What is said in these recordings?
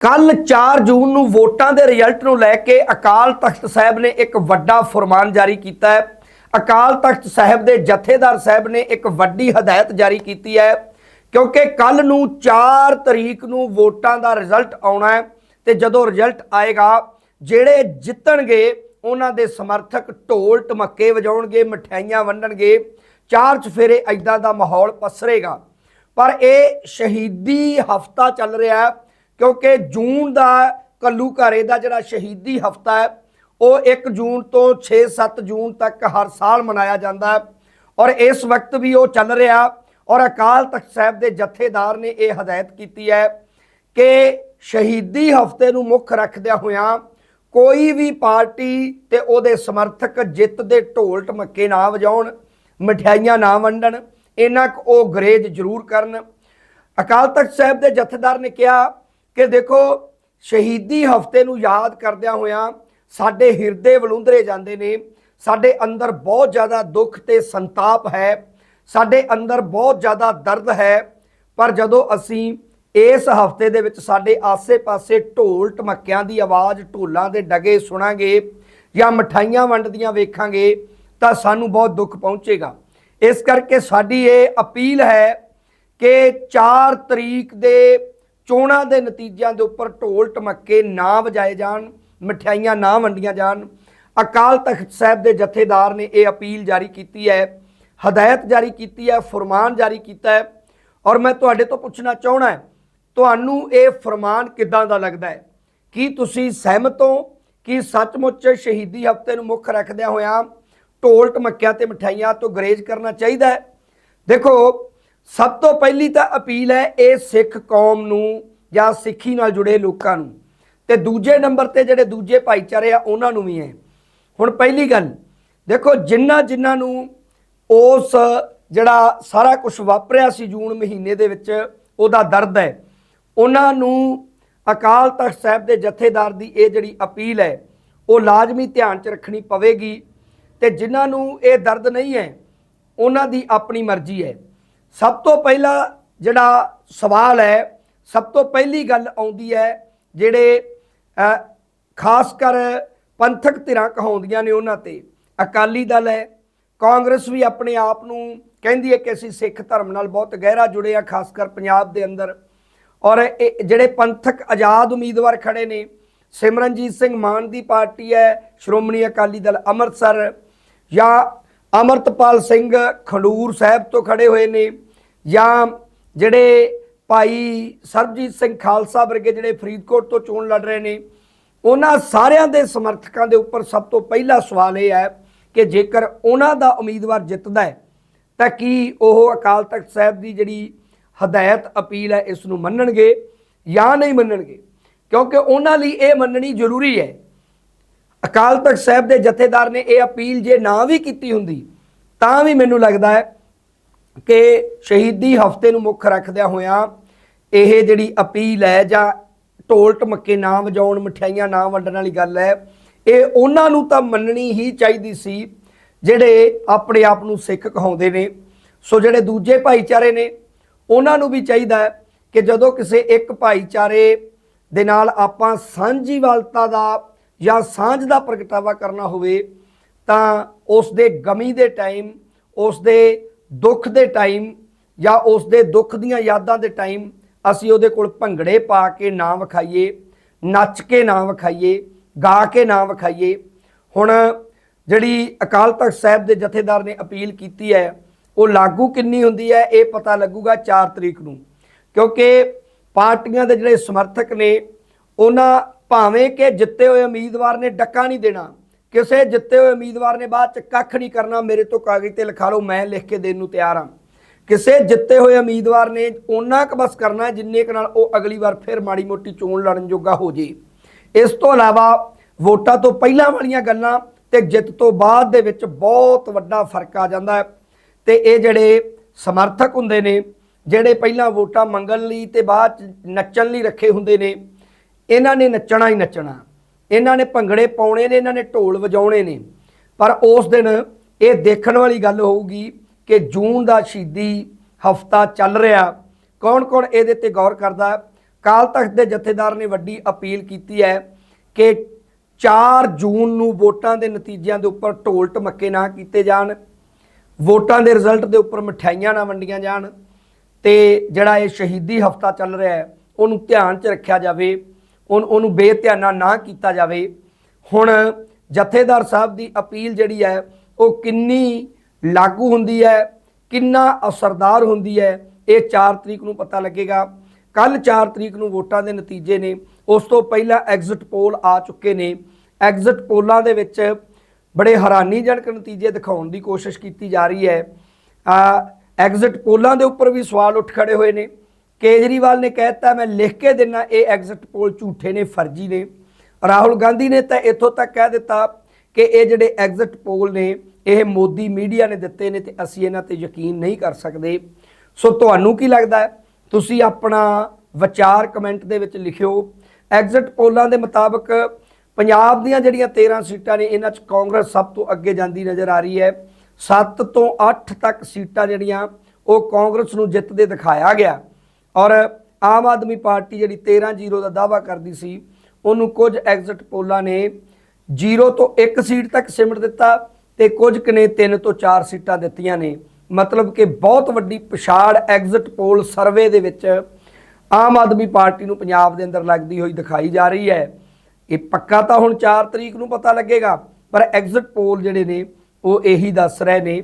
ਕੱਲ 4 ਜੂਨ ਨੂੰ ਵੋਟਾਂ ਦੇ ਰਿਜ਼ਲਟ ਨੂੰ ਲੈ ਕੇ ਅਕਾਲ ਤਖਤ ਸਾਹਿਬ ਨੇ ਇੱਕ ਵੱਡਾ ਫਰਮਾਨ ਜਾਰੀ ਕੀਤਾ ਹੈ। ਅਕਾਲ ਤਖਤ ਸਾਹਿਬ ਦੇ ਜਥੇਦਾਰ ਸਾਹਿਬ ਨੇ ਇੱਕ ਵੱਡੀ ਹਦਾਇਤ ਜਾਰੀ ਕੀਤੀ ਹੈ ਕਿਉਂਕਿ ਕੱਲ ਨੂੰ 4 ਤਰੀਕ ਨੂੰ ਵੋਟਾਂ ਦਾ ਰਿਜ਼ਲਟ ਆਉਣਾ ਹੈ ਤੇ ਜਦੋਂ ਰਿਜ਼ਲਟ ਆਏਗਾ, ਜਿਹੜੇ ਜਿੱਤਣਗੇ, ਉਹਨਾਂ ਦੇ ਸਮਰਥਕ ਢੋਲ ਟਮੱਕੇ ਵਜਾਉਣਗੇ, ਮਠਿਆਈਆਂ ਵੰਡਣਗੇ, ਚਾਰ ਚਫੇਰੇ ਐਦਾਂ ਦਾ ਮਾਹੌਲ ਪਸਰੇਗਾ। ਪਰ ਇਹ ਸ਼ਹੀਦੀ ਹਫਤਾ ਚੱਲ ਰਿਹਾ ਹੈ। ਕਿਉਂਕਿ ਜੂਨ ਦਾ ਕੱਲੂਕਾਰੇ ਦਾ ਜਿਹੜਾ ਸ਼ਹੀਦੀ ਹਫਤਾ ਹੈ, ਉਹ 1 ਜੂਨ ਤੋਂ 6-7 ਜੂਨ ਤੱਕ ਹਰ ਸਾਲ ਮਨਾਇਆ ਜਾਂਦਾ ਹੈ ਔਰ ਇਸ ਵਕਤ ਵੀ ਉਹ ਚੱਲ ਰਿਹਾ ਔਰ ਅਕਾਲ ਤਖਤ ਸਾਹਿਬ ਦੇ ਜਥੇਦਾਰ ਨੇ ਇਹ ਹਦਾਇਤ ਕੀਤੀ ਹੈ ਕਿ ਸ਼ਹੀਦੀ ਹਫ਼ਤੇ ਨੂੰ ਮੁੱਖ ਰੱਖਦਿਆਂ ਹੋਇਆਂ ਕੋਈ ਵੀ ਪਾਰਟੀ ਤੇ ਉਹਦੇ ਸਮਰਥਕ ਜਿੱਤ ਦੇ ਢੋਲ ਟਮੱਕੇ ਨਾ ਵਜਾਉਣ, ਮਠਿਆਈਆਂ ਨਾ ਵੰਡਣ ਇਹਨਾਂ ਕੁ ਉਹ ਗਰੇਜ ਜ਼ਰੂਰ ਕਰਨ। ਅਕਾਲ ਤਖਤ ਸਾਹਿਬ ਦੇ ਜਥੇਦਾਰ ਨੇ ਕਿਹਾ ਕਿ ਦੇਖੋ, ਸ਼ਹੀਦੀ ਹਫ਼ਤੇ ਨੂੰ ਯਾਦ ਕਰਦਿਆਂ ਹੋਇਆਂ ਸਾਡੇ ਹਿਰਦੇ ਵਲੁੰਦਰੇ ਜਾਂਦੇ ਨੇ, ਸਾਡੇ ਅੰਦਰ ਬਹੁਤ ਜ਼ਿਆਦਾ ਦੁੱਖ ਤੇ ਸੰਤਾਪ ਹੈ, ਸਾਡੇ ਅੰਦਰ ਬਹੁਤ ਜ਼ਿਆਦਾ ਦਰਦ ਹੈ, ਪਰ ਜਦੋਂ ਅਸੀਂ ਇਸ ਹਫ਼ਤੇ ਦੇ ਵਿੱਚ ਸਾਡੇ ਆਸੇ-ਪਾਸੇ ਢੋਲ ਟਮੱਕਿਆਂ ਦੀ ਆਵਾਜ਼ ਢੋਲਾਂ ਦੇ ਡਗੇ ਸੁਣਾਂਗੇ ਜਾਂ ਮਠਾਈਆਂ ਵੰਡਦੀਆਂ ਵੇਖਾਂਗੇ, ਤਾਂ ਸਾਨੂੰ ਬਹੁਤ ਦੁੱਖ ਪਹੁੰਚੇਗਾ। ਇਸ ਕਰਕੇ ਸਾਡੀ ਇਹ ਅਪੀਲ ਹੈ ਕਿ 4 ਤਰੀਕ ਦੇ ਚੋਣਾਂ ਦੇ ਨਤੀਜਿਆਂ ਦੇ ਉੱਪਰ ਢੋਲ ਟਮੱਕੇ ਨਾ ਵਜਾਏ ਜਾਣ, ਮਠਿਆਈਆਂ ਨਾ ਵੰਡੀਆਂ ਜਾਣ। ਅਕਾਲ ਤਖਤ ਸਾਹਿਬ ਦੇ ਜਥੇਦਾਰ ਨੇ ਇਹ ਅਪੀਲ ਜਾਰੀ ਕੀਤੀ ਹੈ, ਹਦਾਇਤ ਜਾਰੀ ਕੀਤੀ ਹੈ, ਫਰਮਾਨ ਜਾਰੀ ਕੀਤਾ ਹੈ। ਔਰ ਮੈਂ ਤੁਹਾਡੇ ਤੋਂ ਪੁੱਛਣਾ ਚਾਹਣਾ ਤੁਹਾਨੂੰ ਇਹ ਫਰਮਾਨ ਕਿੱਦਾਂ ਦਾ ਲੱਗਦਾ ਹੈ? ਕੀ ਤੁਸੀਂ ਸਹਿਮਤ ਹੋ ਕਿ ਸੱਚਮੁੱਚ ਸ਼ਹੀਦੀ ਹਫ਼ਤੇ ਨੂੰ ਮੁੱਖ ਰੱਖਦਿਆਂ ਹੋਇਆਂ ਢੋਲ ਟਮੱਕਿਆਂ ਤੇ ਮਠਾਈਆਂ ਤੋਂ ਗਰੇਜ ਕਰਨਾ ਚਾਹੀਦਾ ਹੈ? ਦੇਖੋ ਸਭ ਤੋਂ ਪਹਿਲੀ ਤਾਂ ਅਪੀਲ ਹੈ ਇਹ ਸਿੱਖ ਕੌਮ ਨੂੰ ਜਾਂ ਸਿੱਖੀ ਨਾਲ ਜੁੜੇ ਲੋਕਾਂ ਨੂੰ। ਤੇ ਦੂਜੇ ਨੰਬਰ ਤੇ ਜਿਹੜੇ ਦੂਜੇ ਭਾਈਚਾਰੇ ਆ, ਉਹਨਾਂ ਨੂੰ ਵੀ ਹੈ। ਹੁਣ ਪਹਿਲੀ ਗੱਲ, ਦੇਖੋ ਜਿਨ੍ਹਾਂ ਜਿਨ੍ਹਾਂ ਨੂੰ ਉਸ ਜਿਹੜਾ ਸਾਰਾ ਕੁਝ ਵਾਪਰਿਆ ਸੀ ਜੂਨ ਮਹੀਨੇ ਦੇ ਵਿੱਚ, ਉਹਦਾ ਦਰਦ ਹੈ। ਉਹਨਾਂ ਨੂੰ ਅਕਾਲ ਤਖਤ ਸਾਹਿਬ ਦੇ ਜਥੇਦਾਰ ਦੀ ਇਹ ਜਿਹੜੀ ਅਪੀਲ ਹੈ, ਉਹ ਲਾਜ਼ਮੀ ਧਿਆਨ 'ਚ ਰੱਖਣੀ ਪਵੇਗੀ। ਤੇ ਜਿਨ੍ਹਾਂ ਨੂੰ ਇਹ ਦਰਦ ਨਹੀਂ ਹੈ, ਉਹਨਾਂ ਦੀ ਆਪਣੀ ਮਰਜ਼ੀ ਹੈ। ਸਭ ਤੋਂ ਪਹਿਲਾ ਜਿਹੜਾ ਸਵਾਲ ਹੈ, ਸਭ ਤੋਂ ਪਹਿਲੀ ਗੱਲ ਆਉਂਦੀ ਹੈ, ਜਿਹੜੇ ਖਾਸ ਕਰ ਪੰਥਕ ਧਿਰਾਂ ਕਹਾਉਂਦੀਆਂ ਨੇ ਉਹਨਾਂ ਤੇ। ਅਕਾਲੀ ਦਲ ਹੈ, ਕਾਂਗਰਸ ਵੀ ਆਪਣੇ ਆਪ ਨੂੰ ਕਹਿੰਦੀ ਹੈ ਕਿ ਅਸੀਂ ਸਿੱਖ ਧਰਮ ਨਾਲ ਬਹੁਤ ਗਹਿਰਾ ਜੁੜੇ ਆ ਖਾਸ ਕਰ ਪੰਜਾਬ ਦੇ ਅੰਦਰ। ਔਰ ਇਹ ਜਿਹੜੇ ਪੰਥਕ ਆਜ਼ਾਦ ਉਮੀਦਵਾਰ ਖੜੇ ਨੇ, ਸਿਮਰਨਜੀਤ ਸਿੰਘ ਮਾਨ ਦੀ ਪਾਰਟੀ ਹੈ, ਸ਼੍ਰੋਮਣੀ ਅਕਾਲੀ ਦਲ ਅੰਮ੍ਰਿਤਸਰ ਜਾਂ ਅਮਰਤਪਾਲ ਸਿੰਘ ਖਡੂਰ ਸਾਹਿਬ ਤੋਂ ਖੜੇ ਹੋਏ ਨੇ ਜਾਂ ਜਿਹੜੇ ਭਾਈ ਸਰਬਜੀਤ ਸਿੰਘ ਖਾਲਸਾ ਵਰਗੇ ਜਿਹੜੇ ਫਰੀਦਕੋਟ ਤੋਂ ਚੋਣ ਲੜ ਰਹੇ ਨੇ, ਉਹਨਾਂ ਸਾਰਿਆਂ ਦੇ ਸਮਰਥਕਾਂ ਦੇ ਉੱਪਰ ਸਭ ਤੋਂ ਪਹਿਲਾ ਸਵਾਲ ਇਹ ਹੈ ਕਿ ਜੇਕਰ ਉਹਨਾਂ ਦਾ ਉਮੀਦਵਾਰ ਜਿੱਤਦਾ ਹੈ, ਤਾਂ ਕੀ ਉਹ ਅਕਾਲ ਤਖਤ ਸਾਹਿਬ ਦੀ ਜਿਹੜੀ ਹਦਾਇਤ ਅਪੀਲ ਹੈ ਇਸ ਨੂੰ ਮੰਨਣਗੇ ਜਾਂ ਨਹੀਂ ਮੰਨਣਗੇ? ਕਿਉਂਕਿ ਉਹਨਾਂ ਲਈ ਇਹ ਮੰਨਣੀ ਜ਼ਰੂਰੀ ਹੈ ਅਕਾਲ ਤਖਤ ਸਾਹਿਬ ਦੇ ਜਥੇਦਾਰ ਨੇ ਇਹ ਅਪੀਲ ਜੇ ਨਾ ਵੀ ਕੀਤੀ ਹੁੰਦੀ, ਤਾਂ ਵੀ ਮੈਨੂੰ ਲੱਗਦਾ ਹੈ ਕਿ ਸ਼ਹੀਦੀ ਹਫ਼ਤੇ ਨੂੰ ਮੁੱਖ ਰੱਖਦਿਆਂ ਹੋਇਆਂ ਇਹ ਜਿਹੜੀ ਅਪੀਲ ਹੈ ਜਾਂ ਢੋਲ ਟਮੱਕੇ ਨਾ ਵਜਾਉਣ, ਮਠਿਆਈਆਂ ਨਾ ਵੰਡਣ ਵਾਲੀ ਗੱਲ ਹੈ, ਇਹ ਉਹਨਾਂ ਨੂੰ ਤਾਂ ਮੰਨਣੀ ਹੀ ਚਾਹੀਦੀ ਸੀ ਜਿਹੜੇ ਆਪਣੇ ਆਪ ਨੂੰ ਸਿੱਖ ਕਹਾਉਂਦੇ ਨੇ। ਸੋ ਜਿਹੜੇ ਦੂਜੇ ਭਾਈਚਾਰੇ ਨੇ, ਉਹਨਾਂ ਨੂੰ ਵੀ ਚਾਹੀਦਾ ਕਿ ਜਦੋਂ ਕਿਸੇ ਇੱਕ ਭਾਈਚਾਰੇ ਦੇ ਨਾਲ ਆਪਾਂ ਸਾਂਝੀਵਾਲਤਾ ਦਾ ਜਾਂ ਸਾਂਝ ਦਾ ਪ੍ਰਗਟਾਵਾ ਕਰਨਾ ਹੋਵੇ, ਤਾਂ ਉਸ ਦੇ ਗਮੀ ਦੇ ਟਾਈਮ, ਉਸ ਦੇ ਦੁੱਖ ਦੇ ਟਾਈਮ ਜਾਂ ਉਸ ਦੇ ਦੁੱਖ ਦੀਆਂ ਯਾਦਾਂ ਦੇ ਟਾਈਮ ਅਸੀਂ ਉਹਦੇ ਕੋਲ ਭੰਗੜੇ ਪਾ ਕੇ ਨਾ ਵਿਖਾਈਏ, ਨੱਚ ਕੇ ਨਾ ਵਿਖਾਈਏ, ਗਾ ਕੇ ਨਾ ਵਿਖਾਈਏ। ਹੁਣ ਜਿਹੜੀ ਅਕਾਲ ਤਖਤ ਸਾਹਿਬ ਦੇ ਜਥੇਦਾਰ ਨੇ ਅਪੀਲ ਕੀਤੀ ਹੈ, ਉਹ ਲਾਗੂ ਕਿੰਨੀ ਹੁੰਦੀ ਹੈ, ਇਹ ਪਤਾ ਲੱਗੂਗਾ 4 ਤਰੀਕ ਨੂੰ। ਕਿਉਂਕਿ ਪਾਰਟੀਆਂ ਦੇ ਜਿਹੜੇ ਸਮਰਥਕ ਨੇ, ਉਹਨਾਂ ਭਾਵੇਂ ਕਿ ਜਿੱਤੇ ਹੋਏ ਉਮੀਦਵਾਰ ਨੇ ਡੱਕਾ ਨਹੀਂ ਦੇਣਾ, ਕਿਸੇ ਜਿੱਤੇ ਹੋਏ ਉਮੀਦਵਾਰ ਨੇ ਬਾਅਦ ਚ ਕੱਖ ਨਹੀਂ ਕਰਨਾ, ਮੇਰੇ ਤੋਂ ਕਾਗਜ਼ ਤੇ ਲਿਖਾ ਲਓ, ਮੈਂ ਲਿਖ ਕੇ ਦੇਣ ਨੂੰ ਤਿਆਰ ਹਾਂ। ਕਿਸੇ ਜਿੱਤੇ ਹੋਏ ਉਮੀਦਵਾਰ ਨੇ ਉਹਨਾਂ ਕੁ ਬਸ ਕਰਨਾ ਜਿੰਨੇ ਕੁ ਨਾਲ ਉਹ ਅਗਲੀ ਵਾਰ ਫਿਰ ਮਾੜੀ ਮੋਟੀ ਚੋਣ ਲੜਨ ਜੋਗਾ ਹੋ ਜੇ। ਇਸ ਤੋਂ ਇਲਾਵਾ ਵੋਟਾਂ ਤੋਂ ਪਹਿਲਾਂ ਵਾਲੀਆਂ ਗੱਲਾਂ ਤੇ ਜਿੱਤ ਤੋਂ ਬਾਅਦ ਦੇ ਵਿੱਚ ਬਹੁਤ ਵੱਡਾ ਫ਼ਰਕ ਆ ਜਾਂਦਾ ਹੈ। ਤੇ ਇਹ ਜਿਹੜੇ ਸਮਰਥਕ ਹੁੰਦੇ ਨੇ, ਜਿਹੜੇ ਪਹਿਲਾਂ ਵੋਟਾਂ ਮੰਗਣ ਲਈ ਤੇ ਬਾਅਦ ਚ ਨੱਚਣ ਲਈ ਰੱਖੇ ਹੁੰਦੇ ਨੇ ਇਹਨਾਂ ਨੇ ਨੱਚਣਾ ਹੀ ਨੱਚਣਾ। ਇਹਨਾਂ ਨੇ ਭੰਗੜੇ ਪਾਉਣੇ ਨੇ, ਇਹਨਾਂ ਨੇ ਢੋਲ ਵਜਾਉਣੇ ਨੇ। ਪਰ ਉਸ ਦਿਨ ਇਹ ਦੇਖਣ ਵਾਲੀ ਗੱਲ ਹੋਊਗੀ ਕਿ ਜੂਨ ਦਾ ਸ਼ਹੀਦੀ ਹਫਤਾ ਚੱਲ ਰਿਹਾ। ਕੌਣ ਕੌਣ ਇਹਦੇ ਤੇ ਗੌਰ ਕਰਦਾ? ਕਾਲ ਤਖਤ ਦੇ ਜਥੇਦਾਰ ਨੇ ਵੱਡੀ ਅਪੀਲ ਕੀਤੀ ਹੈ ਕਿ 4 ਜੂਨ ਨੂੰ ਵੋਟਾਂ ਦੇ ਨਤੀਜਿਆਂ ਦੇ ਉੱਪਰ ਢੋਲ ਟਮੱਕੇ ਨਾ ਕੀਤੇ ਜਾਣ। ਵੋਟਾਂ ਦੇ ਰਿਜ਼ਲਟ ਦੇ ਉੱਪਰ ਮਠਿਆਈਆਂ ਨਾ ਵੰਡੀਆਂ ਜਾਣ। ਤੇ ਜਿਹੜਾ ਇਹ ਸ਼ਹੀਦੀ ਹਫਤਾ ਚੱਲ ਰਿਹਾ ਹੈ, ਉਹਨੂੰ ਧਿਆਨ 'ਚ ਰੱਖਿਆ ਜਾਵੇ। ਉਹਨ- ਉਹਨੂੰ ਬੇਧਿਆਨਾ ਨਾ ਕੀਤਾ ਜਾਵੇ। ਹੁਣ ਜਥੇਦਾਰ ਸਾਹਿਬ ਦੀ ਅਪੀਲ ਜਿਹੜੀ ਹੈ, ਉਹ ਕਿੰਨੀ ਲਾਗੂ ਹੁੰਦੀ ਹੈ, ਕਿੰਨਾ ਅਸਰਦਾਰ ਹੁੰਦੀ ਹੈ, ਇਹ 4 ਤਰੀਕ ਨੂੰ ਪਤਾ ਲੱਗੇਗਾ। ਕੱਲ 4 ਤਰੀਕ ਨੂੰ ਵੋਟਾਂ ਦੇ ਨਤੀਜੇ ਨੇ। ਉਸ ਤੋਂ ਪਹਿਲਾਂ ਐਗਜ਼ਿਟ ਪੋਲ ਆ ਚੁੱਕੇ ਨੇ। ਐਗਜ਼ਿਟ ਪੋਲਾਂ ਦੇ ਵਿੱਚ ਬੜੇ ਹੈਰਾਨੀਜਨਕ ਨਤੀਜੇ ਦਿਖਾਉਣ ਦੀ ਕੋਸ਼ਿਸ਼ ਕੀਤੀ ਜਾ ਰਹੀ ਹੈ। ਆ, ਐਗਜ਼ਿਟ ਪੋਲਾਂ ਦੇ ਉੱਪਰ ਵੀ ਸਵਾਲ ਉੱਠ ਖੜੇ ਹੋਏ ਨੇ। ਕੇਜਰੀਵਾਲ ਨੇ ਕਹਿਤਾ ਮੈਂ ਲਿਖ ਕੇ ਦੇਣਾ ਇਹ ਐਗਜ਼ਿਟ ਪੋਲ ਝੂਠੇ ਨੇ, ਫਰਜ਼ੀ ਨੇ। ਰਾਹੁਲ ਗਾਂਧੀ ਨੇ ਤਾਂ ਇੱਥੋਂ ਤੱਕ ਕਹਿ ਦਿੱਤਾ ਕਿ ਇਹ ਜਿਹੜੇ ਐਗਜ਼ਿਟ ਪੋਲ ਨੇ, ਇਹ ਮੋਦੀ ਮੀਡੀਆ ਨੇ ਦਿੱਤੇ ਨੇ ਤੇ ਅਸੀਂ ਇਹਨਾਂ ਤੇ ਯਕੀਨ ਨਹੀਂ ਕਰ ਸਕਦੇ। ਸੋ ਤੁਹਾਨੂੰ ਕੀ ਲੱਗਦਾ ਤੁਸੀਂ ਆਪਣਾ ਵਿਚਾਰ ਕਮੈਂਟ ਦੇ ਵਿੱਚ ਲਿਖਿਓ। ਐਗਜ਼ਿਟ ਪੋਲਾਂ ਦੇ ਮੁਤਾਬਕ ਪੰਜਾਬ ਦੀਆਂ ਜਿਹੜੀਆਂ 13 ਸੀਟਾਂ ਨੇ, ਇਹਨਾਂ 'ਚ ਕਾਂਗਰਸ ਸਭ ਤੋਂ ਅੱਗੇ ਜਾਂਦੀ ਨਜ਼ਰ ਆ ਰਹੀ ਹੈ। 7 ਤੋਂ 8 ਤੱਕ ਸੀਟਾਂ ਜਿਹੜੀਆਂ, ਉਹ ਕਾਂਗਰਸ ਨੂੰ ਜਿੱਤਦੇ ਦਿਖਾਇਆ ਗਿਆ। ਔਰ ਆਮ ਆਦਮੀ ਪਾਰਟੀ ਜਿਹੜੀ 13-0 ਦਾ ਦਾਵਾ ਕਰਦੀ ਸੀ, ਉਹਨੂੰ ਕੁਝ ਐਗਜ਼ਿਟ ਪੋਲਾਂ ਨੇ 0 ਤੋਂ 1 ਸੀਟ ਤੱਕ ਸਿਮਟ ਦਿੱਤਾ ਤੇ ਕੁਝ ਕੁ ਨੇ 3 ਤੋਂ 4 ਸੀਟਾਂ ਦਿੱਤੀਆਂ ਨੇ। ਮਤਲਬ ਕਿ ਬਹੁਤ ਵੱਡੀ ਪਛਾੜ ਐਗਜ਼ਿਟ ਪੋਲ ਸਰਵੇ ਦੇ ਵਿੱਚ ਆਮ ਆਦਮੀ ਪਾਰਟੀ ਨੂੰ ਪੰਜਾਬ ਦੇ ਅੰਦਰ ਲੱਗਦੀ ਹੋਈ ਦਿਖਾਈ ਜਾ ਰਹੀ ਹੈ। ਇਹ ਪੱਕਾ ਤਾਂ ਹੁਣ 4 ਤਰੀਕ ਨੂੰ ਪਤਾ ਲੱਗੇਗਾ, ਪਰ ਐਗਜ਼ਿਟ ਪੋਲ ਜਿਹੜੇ ਨੇ, ਉਹ ਇਹੀ ਦੱਸ ਰਹੇ ਨੇ।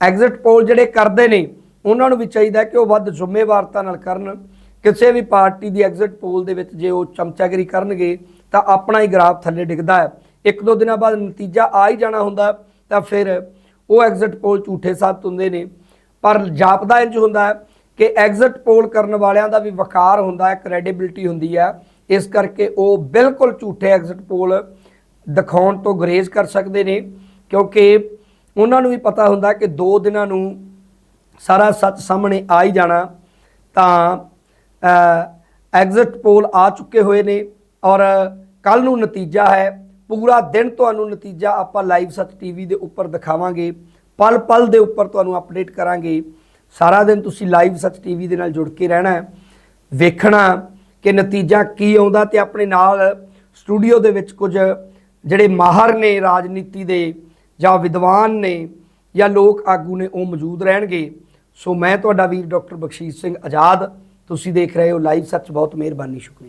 ਐਗਜ਼ਿਟ ਪੋਲ ਜਿਹੜੇ ਕਰਦੇ ਨੇ ਉਹਨਾਂ ਨੂੰ ਵੀ ਚਾਹੀਦਾ ਕਿ ਉਹ ਵੱਧ ਜ਼ਿੰਮੇਵਾਰਤਾ ਨਾਲ ਕਰਨ। ਕਿਸੇ ਵੀ ਪਾਰਟੀ ਦੀ ਐਗਜ਼ਿਟ ਪੋਲ ਦੇ ਵਿੱਚ ਜੇ ਉਹ ਚਮਚਾਗਰੀ ਕਰਨਗੇ, ਤਾਂ ਆਪਣਾ ਹੀ ਗ੍ਰਾਫ ਥੱਲੇ ਡਿੱਗਦਾ ਹੈ। ਇੱਕ ਦੋ ਦਿਨਾਂ ਬਾਅਦ ਨਤੀਜਾ ਆ ਹੀ ਜਾਣਾ ਹੁੰਦਾ ਤਾਂ ਫਿਰ ਉਹ ਐਗਜ਼ਿਟ ਪੋਲ ਝੂਠੇ ਸਾਬਤ ਹੁੰਦੇ ਨੇ। ਪਰ ਜਾਪਦਾ ਇੰਜ ਹੁੰਦਾ ਹੈ ਕਿ ਐਗਜ਼ਿਟ ਪੋਲ ਕਰਨ ਵਾਲਿਆਂ ਦਾ ਵੀ ਵਕਾਰ ਹੁੰਦਾ ਹੈ ਕ੍ਰੈਡੀਬਿਲਿਟੀ ਹੁੰਦੀ ਹੈ। ਇਸ ਕਰਕੇ ਉਹ ਬਿਲਕੁਲ ਝੂਠੇ ਐਗਜ਼ਿਟ ਪੋਲ ਦਿਖਾਉਣ ਤੋਂ ਗਰੇਜ਼ ਕਰ ਸਕਦੇ ਨੇ, ਕਿਉਂਕਿ ਉਹਨਾਂ ਨੂੰ ਵੀ ਪਤਾ ਹੁੰਦਾ ਕਿ 2 ਦਿਨਾਂ ਨੂੰ ਸਾਰਾ ਸੱਚ ਸਾਹਮਣੇ ਆ ਹੀ ਜਾਣਾ, ਤਾਂ ਐਗਜ਼ਿਟ ਪੋਲ ਆ ਚੁੱਕੇ ਹੋਏ ਨੇ ਔਰ ਕੱਲ ਨੂੰ ਨਤੀਜਾ ਹੈ, ਪੂਰਾ ਦਿਨ ਤੁਹਾਨੂੰ ਨਤੀਜਾ ਆਪਾਂ ਲਾਈਵ ਸੱਚ ਟੀਵੀ ਦੇ ਉੱਪਰ ਦਿਖਾਵਾਂਗੇ, ਪਲ ਪਲ ਦੇ ਉੱਪਰ ਤੁਹਾਨੂੰ ਅਪਡੇਟ ਕਰਾਂਗੇ, ਸਾਰਾ ਦਿਨ ਤੁਸੀਂ ਲਾਈਵ ਸੱਚ ਟੀਵੀ ਦੇ ਨਾਲ ਜੁੜ ਕੇ ਰਹਿਣਾ, ਵੇਖਣਾ ਕਿ ਨਤੀਜਾ ਕੀ ਆਉਂਦਾ ਤੇ ਆਪਣੇ ਨਾਲ ਸਟੂਡੀਓ ਦੇ ਵਿੱਚ ਕੁਝ ਜਿਹੜੇ ਮਾਹਰ ਨੇ ਰਾਜਨੀਤੀ ਦੇ ਜਾਂ ਵਿਦਵਾਨ ਨੇ ਜਾਂ ਲੋਕ ਆਗੂ ਨੇ ਉਹ ਮੌਜੂਦ ਰਹਿਣਗੇ। ਸੋ ਮੈਂ ਤੁਹਾਡਾ ਵੀਰ ਡਾਕਟਰ ਬਖਸ਼ੀਸ਼ ਸਿੰਘ ਆਜ਼ਾਦ। ਤੁਸੀਂ ਦੇਖ ਰਹੇ ਹੋ ਲਾਈਵ ਸੱਚ, ਬਹੁਤ ਮਿਹਰਬਾਨੀ, ਸ਼ੁਕਰੀਆ।